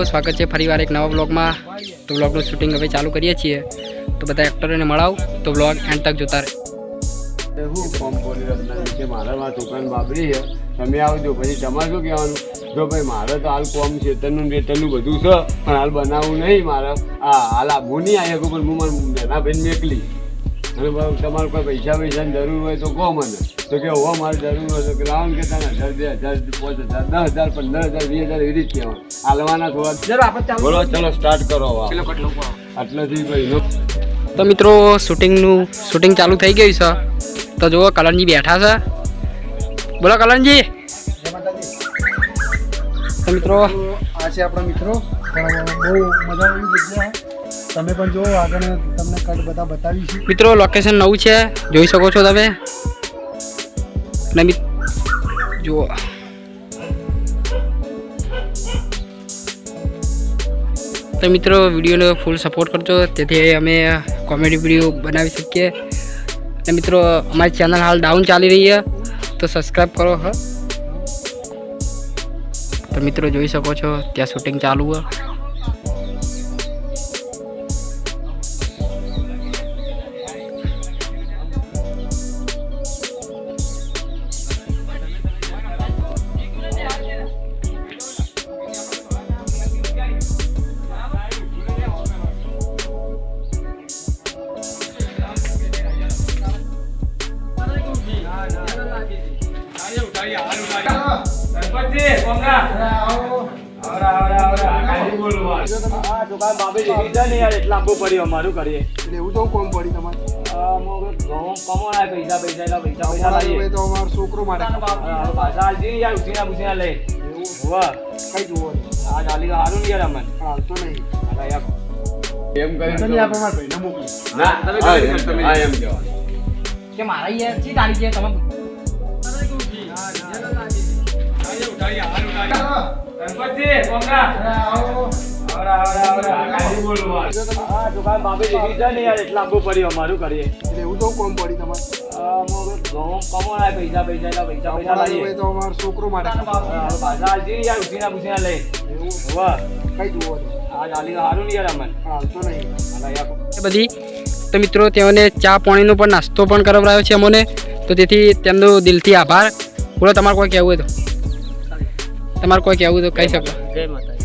સ્વાગત છે ફરીવાર એક નવા બ્લોગમાં તો બ્લોગનું શૂટિંગ હવે ચાલુ કરીએ છીએ. તો બધા એક્ટરોને મળાવ. તો બ્લોગ એન્ડ તક જોતા રહે. હું ફોર્મ કે મારે મારા છોકરાને બાબરી છે. તમે આવજો, પછી તમારે શું કહેવાનું? જો ભાઈ, મારે તો હાલ કોમ છે ને વેતરનું બધું છે, પણ હાલ બનાવવું નહીં મારે. આ, હાલ આબુ નહીં આવ્યા પણ હું મારા નાના ભાઈને મેકલી. અને તમારે કોઈ પૈસા પૈસાની જરૂર હોય તો કહો મને. તો કે હોવા મારે જરૂર હોય તો કે લાવો કે તને હજાર બે હજાર પાંચ હજાર દસ હજાર પંદર હજાર વીસ હજાર એવી રીતે કહેવાય હાલવાના થોડા. બોલો ચલો સ્ટાર્ટ કરો. આટલેથી ભાઈ તો મિત્રો શૂટિંગનું શૂટિંગ ચાલુ થઈ ગયું છે. તો જુઓ કલનજી બેઠા છે. બોલો કલનજી તો મિત્રો આ છે આપણા મિત્રો. બહુ મજા આવી જગ્યા તમે પણ જુઓ, આગળ તમને કટ બધા બતાવીશું. મિત્રો લોકેશન નવું છે, જોઈ શકો છો તમે. અને જુઓ. તો મિત્રો, વિડીયોને ફૂલ સપોર્ટ કરજો, તેથી અમે કોમેડી વીડિયો બનાવી શકીએ. અને મિત્રો, અમારી ચેનલ હાલ ડાઉન ચાલી રહી છે, તો સબસ્ક્રાઈબ કરો, હ. તો મિત્રો, જોઈ શકો છો, ત્યાં શૂટિંગ ચાલુ છે. એટલે એવું તો કોમ પડી તમારે અમારા જોડે તો અમારો છોકરો માટે એવું કઈ જુઓ હાલતો નહીં એમ કરી ચાલી આપણે મારા ભાઈને મોકલી હા એમ કહેવાનું કે મારા યાર તમે છોકરો માટે એવું? કઈ જુઓ હાલતો નહીં. એ બધી તો મિત્રો તેઓને ચા પાણીનો પણ નાસ્તો પણ કરાવડાયો છે અમોને. તો તેથી તેમનો દિલથી આભાર. બોલો તમારે કોઈ કહેવું હોય તો. તમારે કોઈ કહેવું તો કહી શકો. જય માતા